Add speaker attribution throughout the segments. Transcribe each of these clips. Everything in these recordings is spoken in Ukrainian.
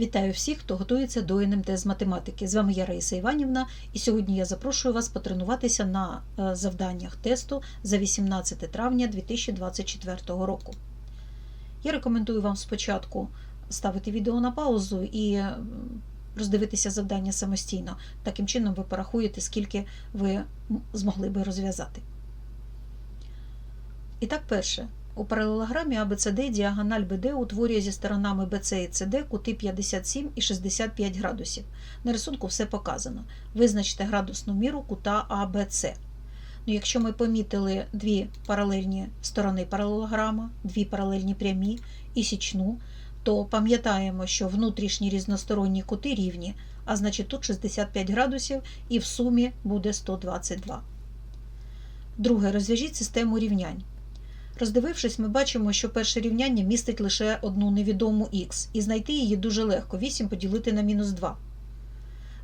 Speaker 1: Вітаю всіх, хто готується до НМТ з математики. З вами я Раїса Іванівна, і сьогодні я запрошую вас потренуватися на е, завданнях тесту за 18 травня 2024 року. Я рекомендую вам спочатку ставити відео на паузу і роздивитися завдання самостійно. Таким чином ви порахуєте, скільки ви змогли би розв'язати. І так, перше. У паралелограмі ABCD діагональ BD утворює зі сторонами BC і CD кути 57 і 65 градусів. На рисунку все показано. Визначте градусну міру кута ABC. Ну, якщо ми помітили дві паралельні сторони паралелограма, дві паралельні прямі і січну, то пам'ятаємо, що внутрішні різносторонні кути рівні, а значить тут 65 градусів і в сумі буде 122. Друге, розв'яжіть систему рівнянь. Роздивившись, ми бачимо, що перше рівняння містить лише одну невідому х, і знайти її дуже легко 8 поділити на мінус 2.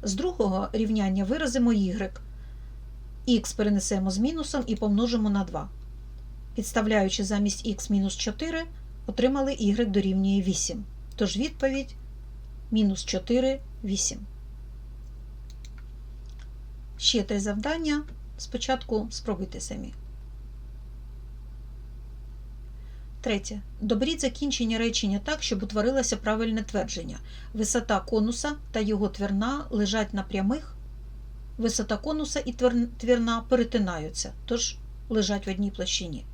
Speaker 1: З другого рівняння виразимо y. х перенесемо з мінусом і помножимо на 2. Підставляючи замість х мінус 4, отримали y дорівнює 8. Тож відповідь мінус 4 8. Ще три завдання. Спочатку спробуйте самі. Третє. Доберіть закінчення речення так, щоб утворилося правильне твердження. Висота конуса та його твірна лежать на прямих. Висота конуса і твірна перетинаються, тож лежать в одній площині.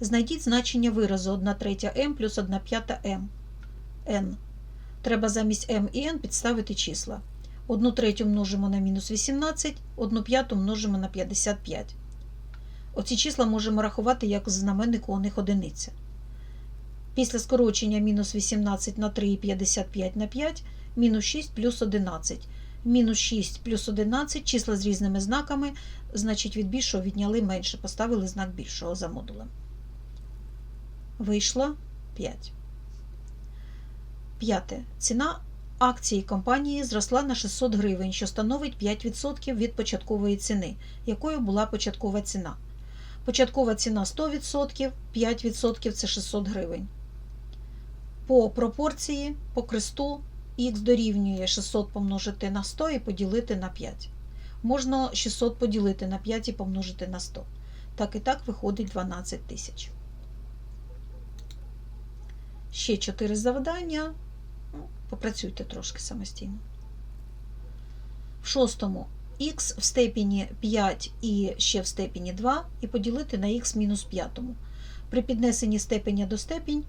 Speaker 1: Знайдіть значення виразу 1 третя m плюс 1 п'ята m. n. Треба замість m і n підставити числа. 1 третю множимо на мінус 18, 1 п'яту множимо на 55. Оці числа можемо рахувати як в знаменнику у них одиниця. Після скорочення мінус 18 на 3 і 55 на 5, мінус 6 плюс 11. Мінус 6 плюс 11 числа з різними знаками, значить від більшого відняли менше, поставили знак більшого за модулем. Вийшло 5. П'яте. Ціна акції компанії зросла на 600 гривень, що становить 5% від початкової ціни, якою була початкова ціна. Початкова ціна 100%, 5% це 600 гривень. По пропорції, по кресту х дорівнює 600 помножити на 100 і поділити на 5. Можна 600 поділити на 5 і помножити на 100. Так і так виходить 12 тисяч. Ще 4 завдання. Ну, Попрацюйте трошки самостійно. В шостому х в степені 5 і ще в степені 2 і поділити на х мінус 5. При піднесенні степеня до степінь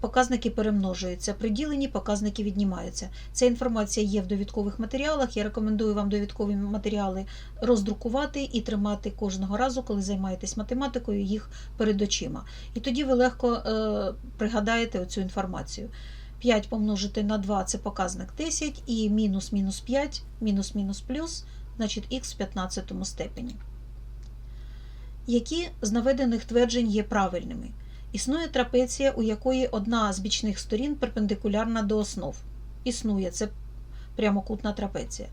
Speaker 1: показники перемножуються, при діленні показники віднімаються. Ця інформація є в довідкових матеріалах. Я рекомендую вам довідкові матеріали роздрукувати і тримати кожного разу, коли займаєтесь математикою, їх перед очима. І тоді ви легко е, пригадаєте оцю інформацію. 5 помножити на 2 це показник 10, і мінус мінус 5, мінус мінус плюс, значить х в 15 степені. Які з наведених тверджень є правильними? Існує трапеція, у якої одна з бічних сторін перпендикулярна до основ. Існує це прямокутна трапеція.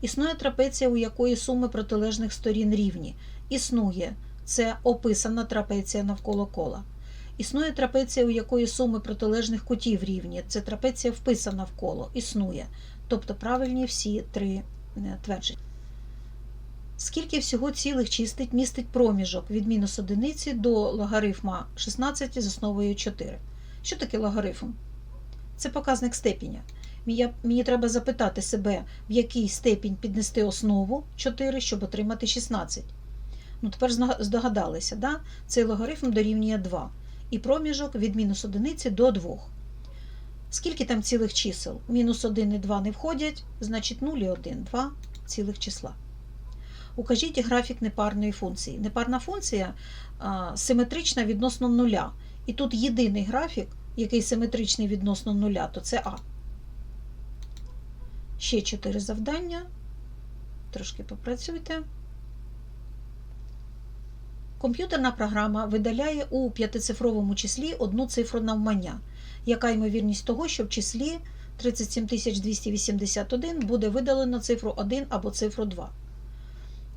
Speaker 1: Існує трапеція, у якої суми протилежних сторін рівні. Існує це описана трапеція навколо кола. Існує трапеція, у якої суми протилежних кутів рівні. Це трапеція вписана в коло. Існує. Тобто правильні всі три е, твердження. Скільки всього цілих чистить містить проміжок від мінус одиниці до логарифма 16 з основою 4. Що таке логарифм? Це показник степеня. Мені, треба запитати себе, в який степінь піднести основу 4, щоб отримати 16. Ну, тепер здогадалися, да? цей логарифм дорівнює 2 і проміжок від мінус одиниці до 2. Скільки там цілих чисел? Мінус 1 і 2 не входять, значить 0 і 1, 2 цілих числа. Укажіть графік непарної функції. Непарна функція симетрична відносно нуля. І тут єдиний графік, який симетричний відносно нуля, то це А. Ще 4 завдання. Трошки попрацюйте. Комп'ютерна програма видаляє у п'ятицифровому числі одну цифру навмання. Яка ймовірність того, що в числі 37281 буде видалено цифру 1 або цифру 2?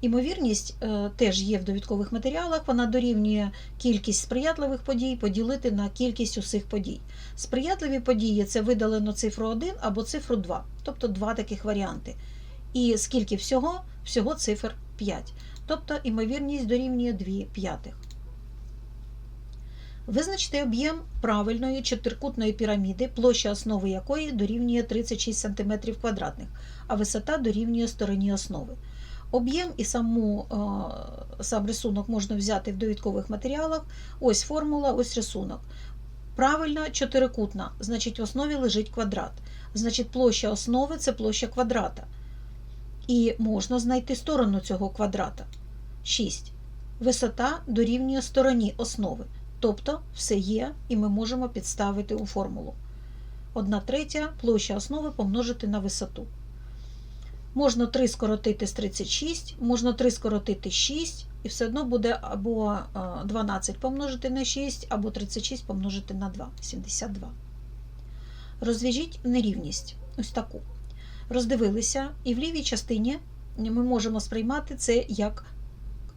Speaker 1: Імовірність е, теж є в довідкових матеріалах, вона дорівнює кількість сприятливих подій поділити на кількість усіх подій. Сприятливі події це видалено цифру 1 або цифру 2, тобто два таких варіанти. І скільки всього? Всього цифр 5. Тобто імовірність дорівнює 2 п'ятих. Визначте об'єм правильної чотирикутної піраміди, площа основи якої дорівнює 36 см квадратних, а висота дорівнює стороні основи. Об'єм і саму, е, сам рисунок можна взяти в довідкових матеріалах. Ось формула, ось рисунок. Правильна чотирикутна, значить в основі лежить квадрат. Значить, площа основи це площа квадрата. І можна знайти сторону цього квадрата. 6. Висота дорівнює стороні основи. Тобто все є, і ми можемо підставити у формулу. 1 третя площа основи помножити на висоту. Можна 3 скоротити з 36, можна 3 скоротити 6, і все одно буде або е, 12 помножити на 6, або 36 помножити на 2, 72. Розв'яжіть нерівність. Ось таку. Роздивилися, і в лівій частині ми можемо сприймати це як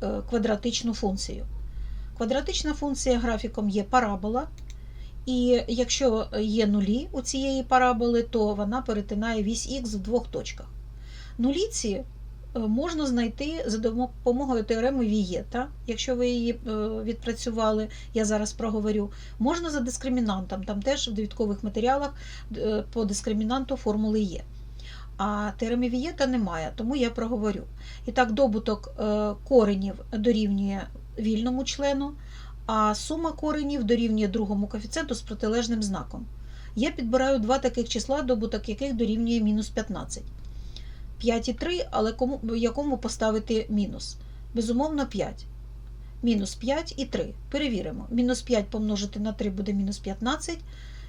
Speaker 1: е, квадратичну функцію. Квадратична функція графіком є парабола, і якщо є нулі у цієї параболи, то вона перетинає вісь х в двох точках. Нулі ці е, можна знайти за допомогою теореми Вієта, якщо ви її е, відпрацювали, я зараз проговорю. Можна за дискримінантом, там теж в довідкових матеріалах е, по дискримінанту формули є. А теореми Вієта немає, тому я проговорю. І так, добуток коренів дорівнює вільному члену, а сума коренів дорівнює другому коефіцієнту з протилежним знаком. Я підбираю два таких числа, добуток яких дорівнює мінус 15. 5 і 3, але кому, якому поставити мінус? Безумовно, 5. Мінус 5 і 3. Перевіримо. Мінус 5 помножити на 3 буде мінус 15,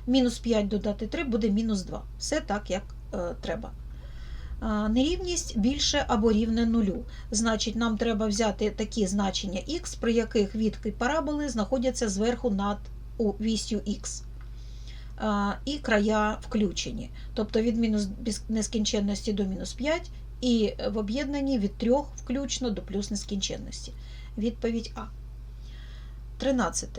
Speaker 1: мінус 5 додати 3 буде мінус 2. Все так, як е, треба. Нерівність більше або рівне нулю. Значить, нам треба взяти такі значення х, при яких відки параболи знаходяться зверху над вісю х. І края включені. Тобто від мінус нескінченності до мінус 5, і в об'єднанні від 3 включно до плюс нескінченності. Відповідь А. 13.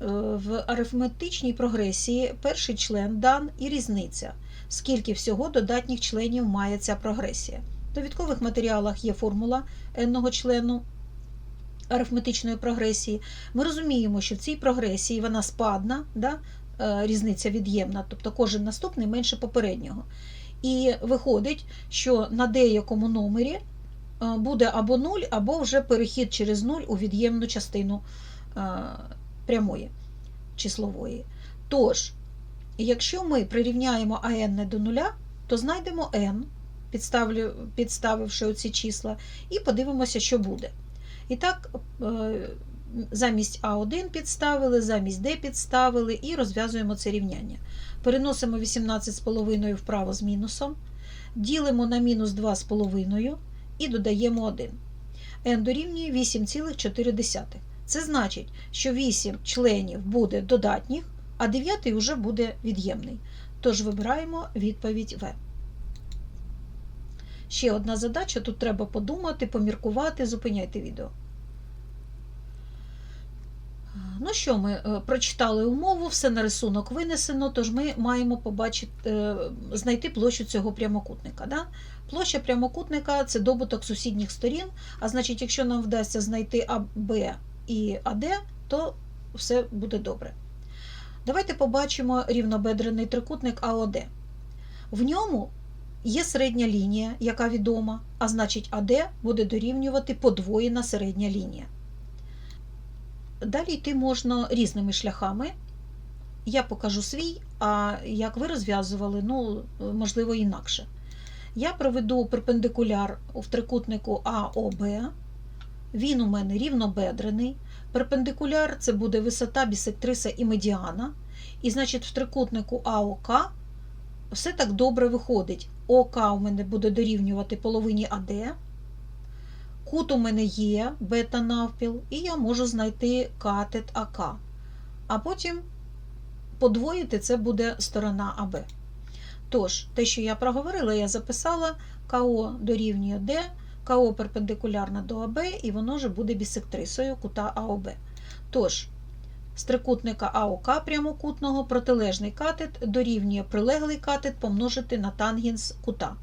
Speaker 1: В арифметичній прогресії перший член дан і різниця скільки всього додатніх членів має ця прогресія. В довідкових матеріалах є формула n-го члену арифметичної прогресії. Ми розуміємо, що в цій прогресії вона спадна, да? Е, різниця від'ємна, тобто кожен наступний менше попереднього. І виходить, що на деякому номері е, буде або 0, або вже перехід через 0 у від'ємну частину е, прямої числової. Тож, Якщо ми прирівняємо АН до нуля, то знайдемо n, підставивши оці числа, і подивимося, що буде. І так, замість А1 підставили, замість D підставили і розв'язуємо це рівняння. Переносимо 18,5 вправо з мінусом, ділимо на мінус 2,5 і додаємо 1. n дорівнює 8,4. Це значить, що 8 членів буде додатніх а дев'ятий вже буде від'ємний. Тож вибираємо відповідь В. Ще одна задача, тут треба подумати, поміркувати, зупиняйте відео. Ну що, ми е, прочитали умову, все на рисунок винесено, тож ми маємо побачити, е, знайти площу цього прямокутника. Да? Площа прямокутника це добуток сусідніх сторін, а значить, якщо нам вдасться знайти АБ і АД, то все буде добре. Давайте побачимо рівнобедрений трикутник АОД. В ньому є середня лінія, яка відома, а значить АД буде дорівнювати подвоєна середня лінія. Далі йти можна різними шляхами. Я покажу свій, а як ви розв'язували, ну, можливо, інакше. Я проведу перпендикуляр в трикутнику АОБ. Він у мене рівнобедрений. Перпендикуляр це буде висота бісектриса і медіана. І, значить, в трикутнику АОК все так добре виходить. ОК у мене буде дорівнювати половині АД. Кут у мене є, бета навпіл, і я можу знайти катет АК. А потім подвоїти це буде сторона АБ. Тож, те, що я проговорила, я записала КО дорівнює Д, КО перпендикулярна до АБ, і воно же буде бісектрисою кута АОБ. Тож, з трикутника АОК прямокутного протилежний катет дорівнює прилеглий катет помножити на тангенс кута.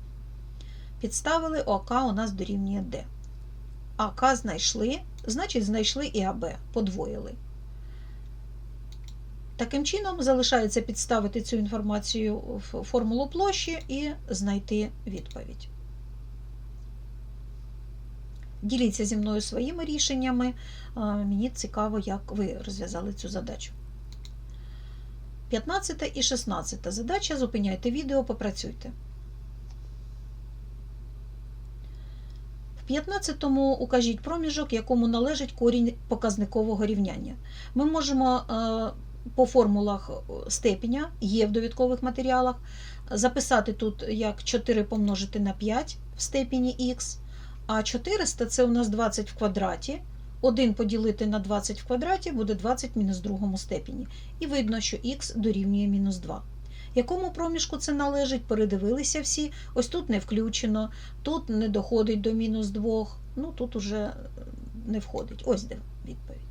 Speaker 1: Підставили ОК у нас дорівнює Д. АК знайшли, значить знайшли і АБ, подвоїли. Таким чином, залишається підставити цю інформацію в формулу площі і знайти відповідь. Діліться зі мною своїми рішеннями. Мені цікаво, як ви розв'язали цю задачу. 15 і 16 задача. Зупиняйте відео, попрацюйте. В 15-му укажіть проміжок, якому належить корінь показникового рівняння. Ми можемо по формулах степеня, є в довідкових матеріалах, записати тут як 4 помножити на 5 в степені х, а 400 це у нас 20 в квадраті. 1 поділити на 20 в квадраті буде 20 в мінус другому степені. І видно, що х дорівнює мінус 2. Якому проміжку це належить, передивилися всі. Ось тут не включено, тут не доходить до мінус 2, ну тут уже не входить. Ось де відповідь.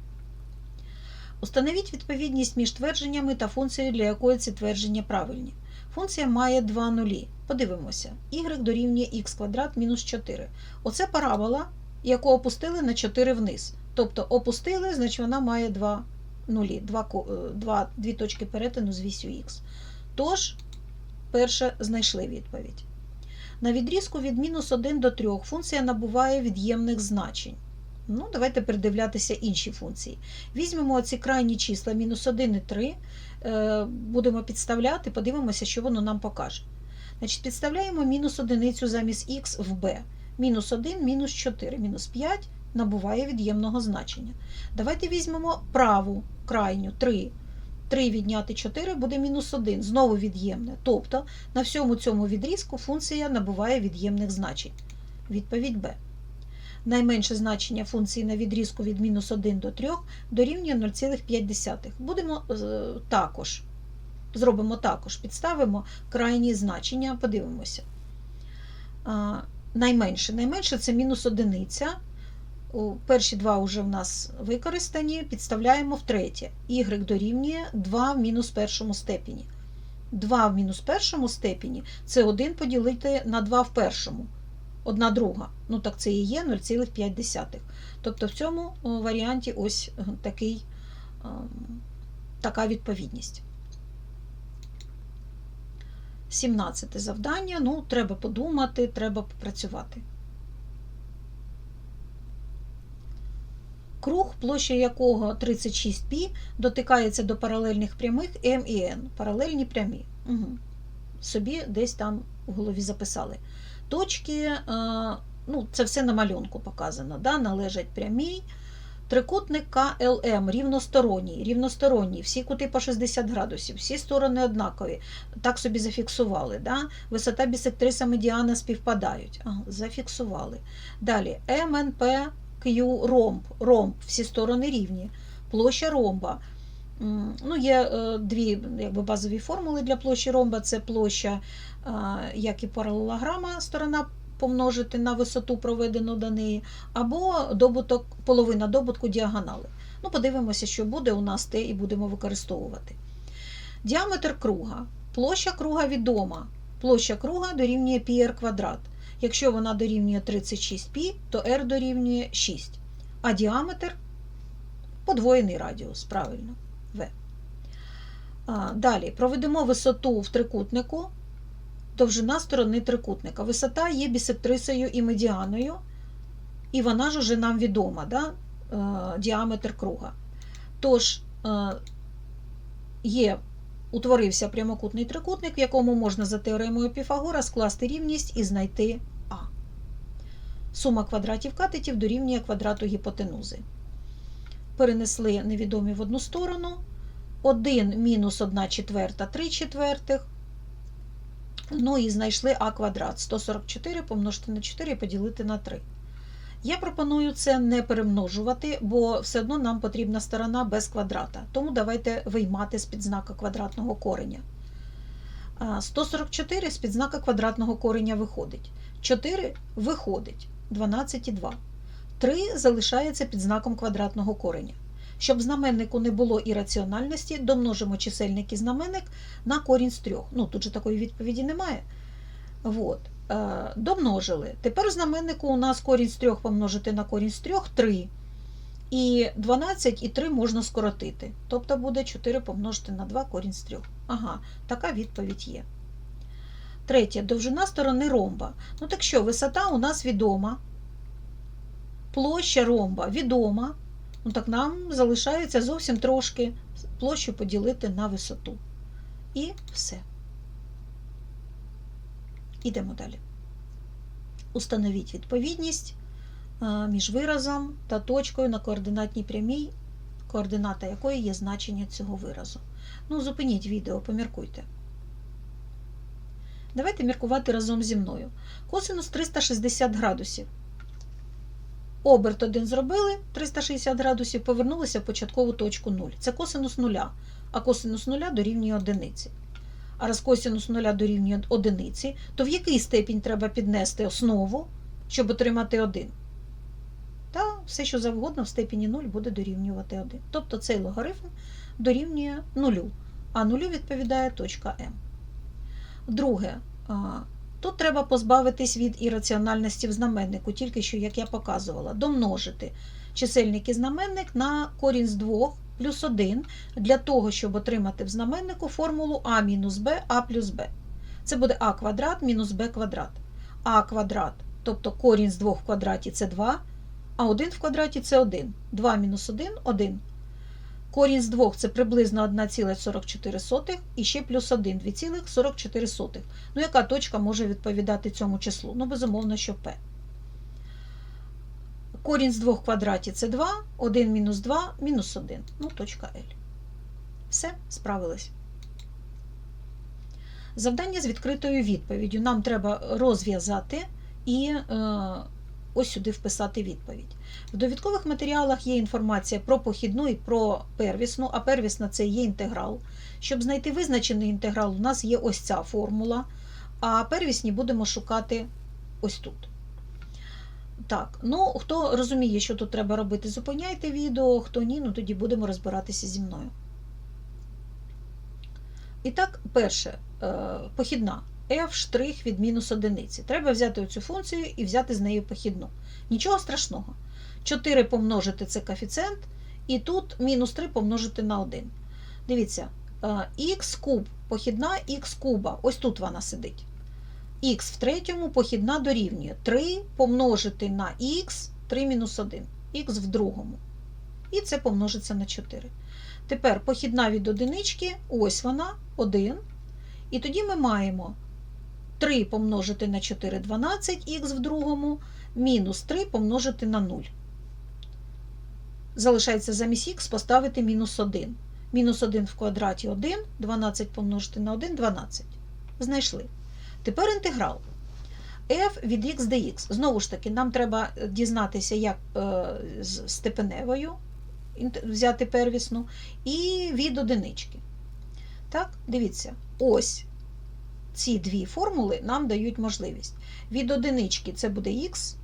Speaker 1: Установіть відповідність між твердженнями та функцією, для якої ці твердження правильні. Функція має два нулі. Подивимося, y дорівнює х квадрат мінус 4. Оце парабола, яку опустили на 4 вниз. Тобто опустили, значить вона має два нулі, два, два, дві точки перетину з вісю х. Тож, перше, знайшли відповідь. На відрізку від мінус 1 до 3 функція набуває від'ємних значень. Ну, Давайте передивлятися інші функції. Візьмемо ці крайні числа мінус 1 і 3, е, будемо підставляти, подивимося, що воно нам покаже. Значить, Підставляємо мінус одиницю замість х в b. Мінус 1, мінус 4, мінус 5 набуває від'ємного значення. Давайте візьмемо праву крайню 3. 3 відняти 4 буде мінус 1, знову від'ємне. Тобто на всьому цьому відрізку функція набуває від'ємних значень. Відповідь Б. Найменше значення функції на відрізку від мінус 1 до 3 дорівнює 0,5. Будемо е, також, зробимо також, підставимо крайні значення, подивимося. Найменше найменше це мінус одиниця. Перші два вже в нас використані, підставляємо в третє. Y дорівнює 2 в мінус першому степені. 2 в мінус першому степені це 1 поділити на 2 в першому. Одна друга. Ну, так це і є 0,5. Тобто в цьому варіанті ось такий, така відповідність. 17 завдання. Ну, треба подумати, треба попрацювати. Круг, площа якого 36π, дотикається до паралельних прямих М і Н. Паралельні прямі. Угу. Собі десь там у голові записали. Точки, ну, це все на малюнку показано, да, належать прямій. Трикутник КЛМ рівносторонній, рівносторонній, всі кути по 60 градусів, всі сторони однакові. Так собі зафіксували. Да? Висота бісектриса медіана співпадають. Ага, зафіксували. Далі МНП Q ромб. Ромб, всі сторони рівні. Площа ромба. Ну, Є е, дві якби, базові формули для площі ромба. Це площа, як і паралелограма, сторона помножити на висоту, проведену до неї, або добуток, половина добутку діагонали. Ну, Подивимося, що буде у нас те і будемо використовувати. Діаметр круга. Площа круга відома. Площа круга дорівнює πr квадрат. Якщо вона дорівнює 36π, то r дорівнює 6. А діаметр подвоєний радіус, правильно, В. Далі проведемо висоту в трикутнику, довжина сторони трикутника. Висота є бісектрисою і медіаною, і вона ж уже нам відома, да? Е, діаметр круга. Тож, е, є, утворився прямокутний трикутник, в якому можна за теоремою Піфагора скласти рівність і знайти. Сума квадратів катетів дорівнює квадрату гіпотенузи. Перенесли невідомі в одну сторону. 1 мінус 1 четверта 3 четвертих. Ну і знайшли а квадрат. 144 помножити на 4 і поділити на 3. Я пропоную це не перемножувати, бо все одно нам потрібна сторона без квадрата. Тому давайте виймати з під знака квадратного кореня. 144 з під знака квадратного кореня виходить. 4 виходить. 12 і 2. 3 залишається під знаком квадратного кореня. Щоб знаменнику не було ірраціональності, домножимо чисельник і знаменник на корінь з 3. Ну, тут же такої відповіді немає. От. Е, домножили. Тепер в знаменнику у нас корінь з 3 помножити на корінь з 3 – 3. І 12 і 3 можна скоротити. Тобто буде 4 помножити на 2 корінь з 3. Ага, така відповідь є. Третє. Довжина сторони ромба. Ну так що, висота у нас відома. Площа ромба відома. Ну так нам залишається зовсім трошки площу поділити на висоту. І все. Ідемо далі. Установіть відповідність між виразом та точкою на координатній прямій, координата якої є значення цього виразу. Ну, зупиніть відео, поміркуйте. Давайте міркувати разом зі мною. Косинус 360 градусів. Оберт один зробили 360 градусів, повернулися в початкову точку 0. Це косинус нуля, а косинус нуля дорівнює одиниці. А раз косинус нуля дорівнює одиниці, то в який степінь треба піднести основу, щоб отримати 1? Та все, що завгодно в степені 0 буде дорівнювати 1. Тобто цей логарифм дорівнює нулю, а нулю відповідає точка М. Друге, тут треба позбавитись від ірраціональності в знаменнику, тільки що, як я показувала, домножити чисельник і знаменник на корінь з 2 плюс 1 для того, щоб отримати в знаменнику формулу а мінус b, а плюс b. Це буде а квадрат мінус b квадрат. а квадрат, тобто корінь з 2 в квадраті це 2, а 1 в квадраті це 1. 2 мінус 1 – 1. Корінь з 2 це приблизно 1,44 і ще плюс 1 – 2,44. Ну, яка точка може відповідати цьому числу? Ну, безумовно, що P. Корінь з 2 в квадраті це 2, 1 мінус 2 мінус 1. Ну, точка L. Все, справились. Завдання з відкритою відповіддю. Нам треба розв'язати і е, ось сюди вписати відповідь. В довідкових матеріалах є інформація про похідну і про первісну, а первісна це є інтеграл. Щоб знайти визначений інтеграл, у нас є ось ця формула, а первісні будемо шукати ось тут. Так, ну хто розуміє, що тут треба робити, зупиняйте відео, хто ні, ну тоді будемо розбиратися зі мною. І так, перше, е, похідна f' від мінус одиниці. Треба взяти оцю функцію і взяти з нею похідну. Нічого страшного. 4 помножити це коефіцієнт, і тут мінус 3 помножити на 1. Дивіться, х куб, похідна х куба, ось тут вона сидить. Х в третьому похідна дорівнює 3 помножити на х 3 мінус 1, х в другому. І це помножиться на 4. Тепер похідна від одинички, ось вона, 1. І тоді ми маємо 3 помножити на 4 12, х в другому, мінус 3 помножити на 0. Залишається замість х поставити мінус 1. Мінус 1 в квадраті 1, 12 помножити на 1 12. Знайшли. Тепер інтеграл. f від x dx. Знову ж таки, нам треба дізнатися, як е, з степеневою взяти первісну, і від одинички. Так, дивіться, ось ці дві формули нам дають можливість. Від одинички це буде х,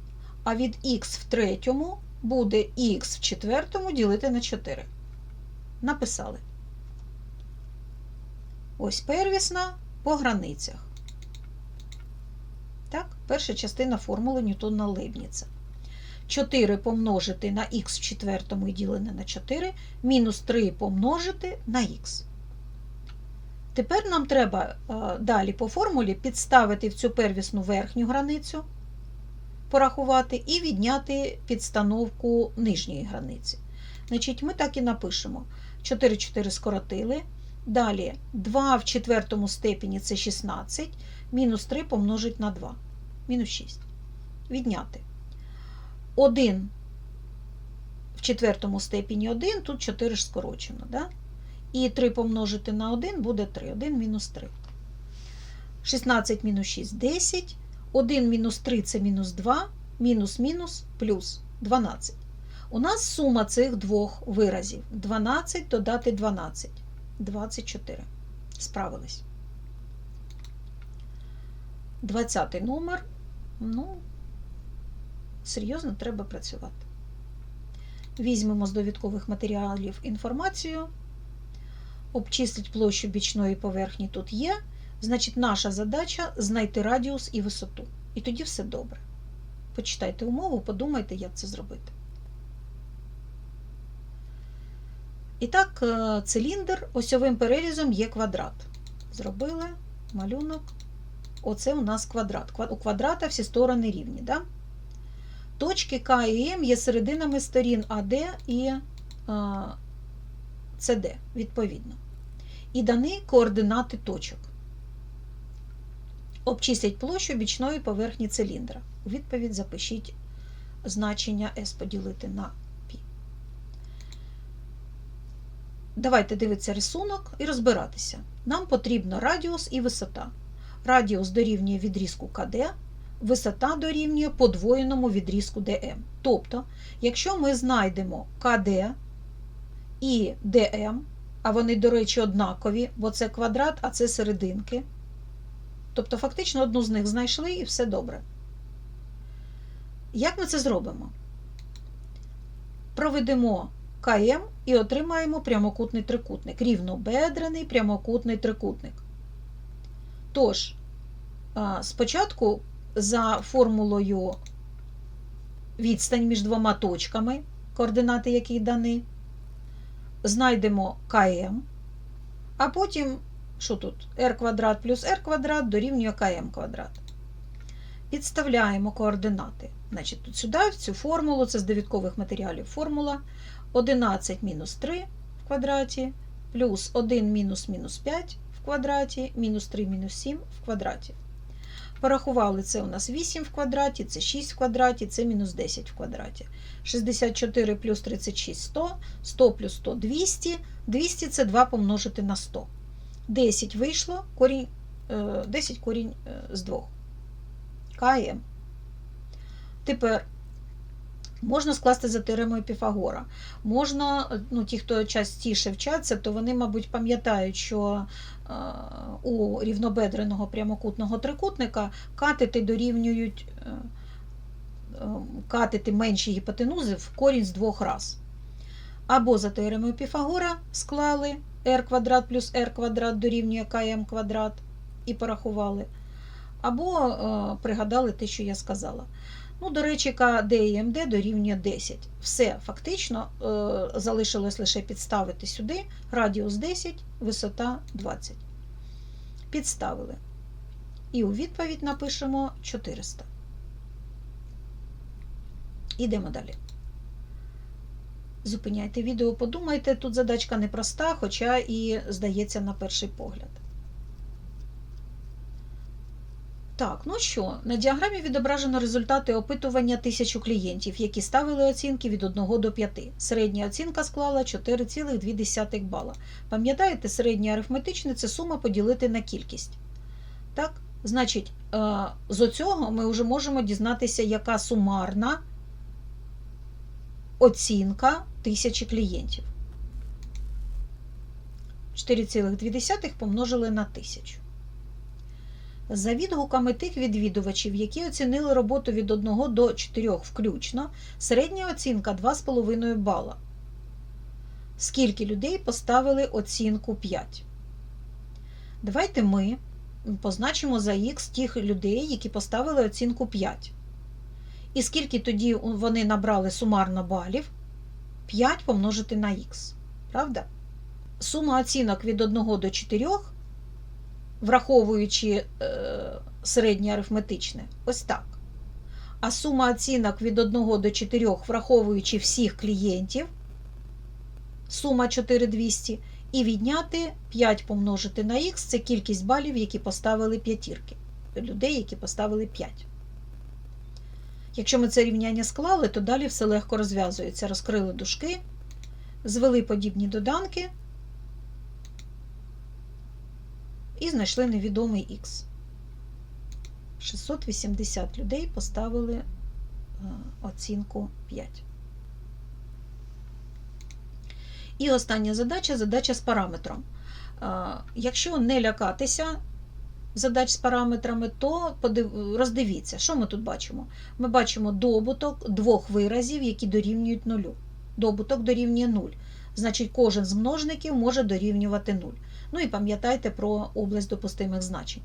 Speaker 1: а від х в третьому буде х в четвертому ділити на 4. Написали. Ось первісна по границях. Так, Перша частина формули Ньютона Лейбніца. 4 помножити на х в четвертому і ділене на 4, мінус 3 помножити на х. Тепер нам треба далі по формулі підставити в цю первісну верхню границю, порахувати, і відняти підстановку нижньої границі. Значить, Ми так і напишемо: 4 4 скоротили. Далі 2 в четвертому степені це 16, мінус 3 помножить на 2, мінус 6. Відняти. 1 в четвертому степені 1, тут 4 ж скорочено. Да? І 3 помножити на 1 буде 3. 1 мінус 3. 16 мінус 6 10. 1 мінус 3 це мінус 2, мінус мінус плюс 12. У нас сума цих двох виразів. 12 додати 12. 24. Справились. 20 номер. Ну, серйозно треба працювати. Візьмемо з довідкових матеріалів інформацію. Обчисліть площу бічної поверхні тут є. Значить, наша задача знайти радіус і висоту. І тоді все добре. Почитайте умову, подумайте, як це зробити. І так, е, циліндр осьовим перерізом є квадрат. Зробили малюнок. Оце у нас квадрат. У квадрата всі сторони рівні. Да? Точки К і М є серединами сторін АД і а, СД, відповідно. І дані координати точок. Обчисліть площу бічної поверхні циліндра. У відповідь запишіть значення S поділити на π. Давайте дивитися рисунок і розбиратися. Нам потрібно радіус і висота. Радіус дорівнює відрізку КД, висота дорівнює подвоєному відрізку ДМ. Тобто, якщо ми знайдемо КД і ДМ, а вони, до речі, однакові, бо це квадрат, а це серединки. Тобто, фактично, одну з них знайшли і все добре. Як ми це зробимо? Проведемо КМ і отримаємо прямокутний трикутник, рівнобедрений прямокутний трикутник. Тож, спочатку за формулою відстань між двома точками, координати яких дані, знайдемо КМ, а потім, що тут? r квадрат плюс r квадрат дорівнює КМ квадрат. Підставляємо координати. Значить, тут сюди, в цю формулу, це з довідкових матеріалів формула 11 мінус 3 в квадраті, плюс 1 мінус мінус 5 в квадраті, мінус 3 мінус 7 в квадраті. Порахували, це у нас 8 в квадраті, це 6 в квадраті, це мінус 10 в квадраті. 64 плюс 36 100, 100 плюс 100 200, 200 це 2 помножити на 100. 10 вийшло, корінь, е, 10 корінь е, з 2. КМ. Тепер можна скласти за теоремою Піфагора. Можна, ну, ті, хто частіше вчаться, то вони, мабуть, пам'ятають, що е, у рівнобедреного прямокутного трикутника катети дорівнюють е, е, катети менші гіпотенузи в корінь з двох раз. Або за теоремою Піфагора склали r квадрат плюс r квадрат дорівнює km квадрат і порахували. Або пригадали те, що я сказала. Ну, до речі, КД і МД дорівнює 10. Все, фактично, е, залишилось лише підставити сюди радіус 10, висота 20. Підставили. І у відповідь напишемо 400. Ідемо далі. Зупиняйте відео, подумайте, тут задачка непроста, хоча і здається на перший погляд. Так, ну що, на діаграмі відображено результати опитування тисячу клієнтів, які ставили оцінки від 1 до 5. Середня оцінка склала 4,2 бала. Пам'ятаєте, середнє арифметичне це сума поділити на кількість. Так? Значить, е, з оцього ми вже можемо дізнатися, яка сумарна оцінка тисячі клієнтів. 4,2 помножили на 1000. За відгуками тих відвідувачів, які оцінили роботу від 1 до 4 включно, середня оцінка 2,5 бала. Скільки людей поставили оцінку 5? Давайте ми позначимо за х тих людей, які поставили оцінку 5. І скільки тоді вони набрали сумарно балів? 5 помножити на х. Правда? Сума оцінок від 1 до 4 враховуючи е, середнє арифметичне, ось так. А сума оцінок від 1 до 4, враховуючи всіх клієнтів, сума 4200, і відняти 5 помножити на х це кількість балів, які поставили п'ятірки. Людей, які поставили 5. Якщо ми це рівняння склали, то далі все легко розв'язується. Розкрили дужки, звели подібні доданки. І знайшли невідомий х. 680 людей поставили е, оцінку 5. І остання задача задача з параметром. Е, Якщо не лякатися задач з параметрами, то роздивіться, що ми тут бачимо. Ми бачимо добуток двох виразів, які дорівнюють нулю. Добуток дорівнює 0. Значить, кожен з множників може дорівнювати 0. Ну і пам'ятайте про область допустимих значень.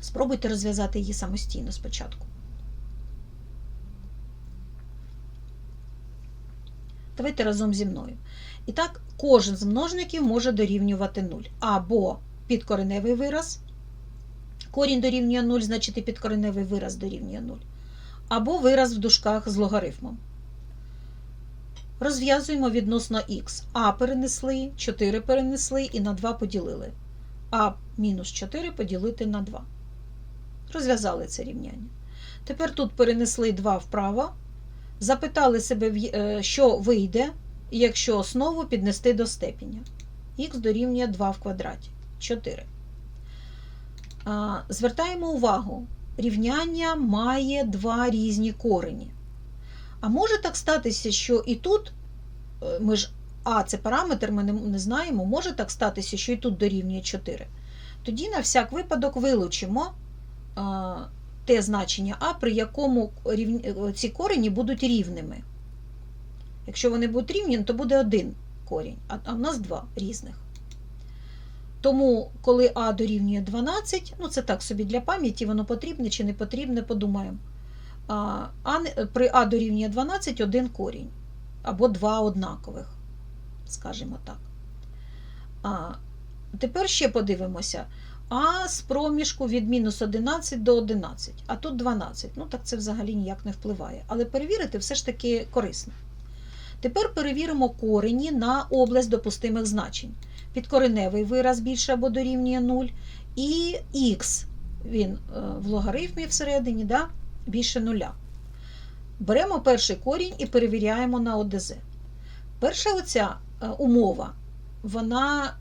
Speaker 1: Спробуйте розв'язати її самостійно спочатку. Давайте разом зі мною. І так, кожен з множників може дорівнювати 0. Або підкореневий вираз. Корінь дорівнює 0, значить і підкореневий вираз дорівнює 0. Або вираз в дужках з логарифмом. Розв'язуємо відносно х. А перенесли, 4 перенесли і на 2 поділили. А мінус 4 поділити на 2. Розв'язали це рівняння. Тепер тут перенесли 2 вправо. Запитали себе, е, що вийде, якщо основу піднести до степеня. Х дорівнює 2 в квадраті. 4. Звертаємо увагу, рівняння має два різні корені. А може так статися, що і тут, е, ми ж А це параметр, ми не, не знаємо, може так статися, що і тут дорівнює 4. Тоді на всяк випадок вилучимо а, те значення А, при якому рівні, е, ці корені будуть рівними. Якщо вони будуть рівні, то буде один корінь, а, а в нас два різних. Тому, коли А дорівнює 12, ну це так собі для пам'яті, воно потрібне чи не потрібне, подумаємо. А, при А дорівнює 12 один корінь. Або два однакових, скажімо так. А, тепер ще подивимося. А з проміжку від мінус 11 до 11, а тут 12. Ну так це взагалі ніяк не впливає. Але перевірити все ж таки корисно. Тепер перевіримо корені на область допустимих значень. Підкореневий вираз більше або дорівнює 0, і х, він е, в логарифмі всередині, да, більше нуля. Беремо перший корінь і перевіряємо на ОДЗ. Перша оця е, умова, вона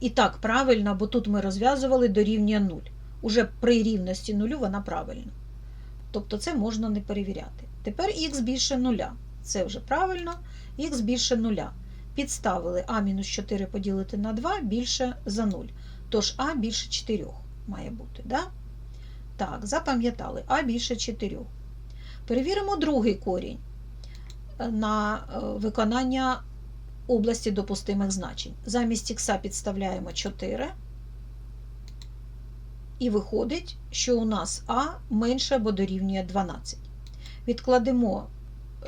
Speaker 1: і так правильна, бо тут ми розв'язували дорівнює 0. Уже при рівності нулю вона правильна. Тобто це можна не перевіряти. Тепер х більше нуля. Це вже правильно, х більше нуля. Підставили а-4 поділити на 2 більше за 0. Тож а більше 4 має бути. Да? Так, запам'ятали, а більше 4. Перевіримо другий корінь е, на е, виконання області допустимих значень. Замість х підставляємо 4. І виходить, що у нас а менше або дорівнює 12. Відкладемо,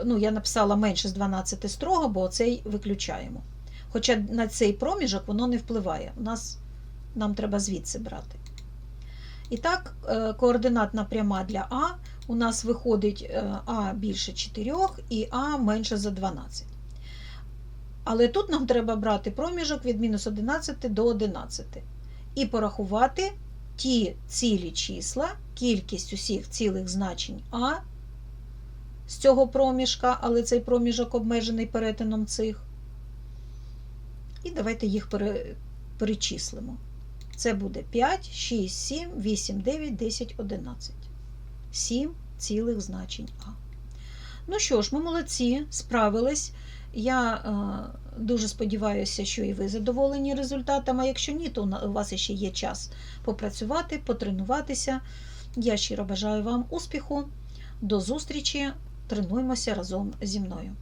Speaker 1: ну, я написала менше з 12 строго, бо цей виключаємо. Хоча на цей проміжок воно не впливає. У нас, нам треба звідси брати. І так, е, координатна пряма для А у нас виходить е, А більше 4 і А менше за 12. Але тут нам треба брати проміжок від мінус 11 до 11 і порахувати ті цілі числа, кількість усіх цілих значень А з цього проміжка, але цей проміжок обмежений перетином цих. І давайте їх перечислимо. Це буде 5, 6, 7, 8, 9, 10, 11. 7 цілих значень А. Ну що ж, ми молодці, справились. Я е, дуже сподіваюся, що і ви задоволені результатами. А якщо ні, то у вас ще є час попрацювати, потренуватися. Я щиро бажаю вам успіху. До зустрічі. Тренуємося разом зі мною.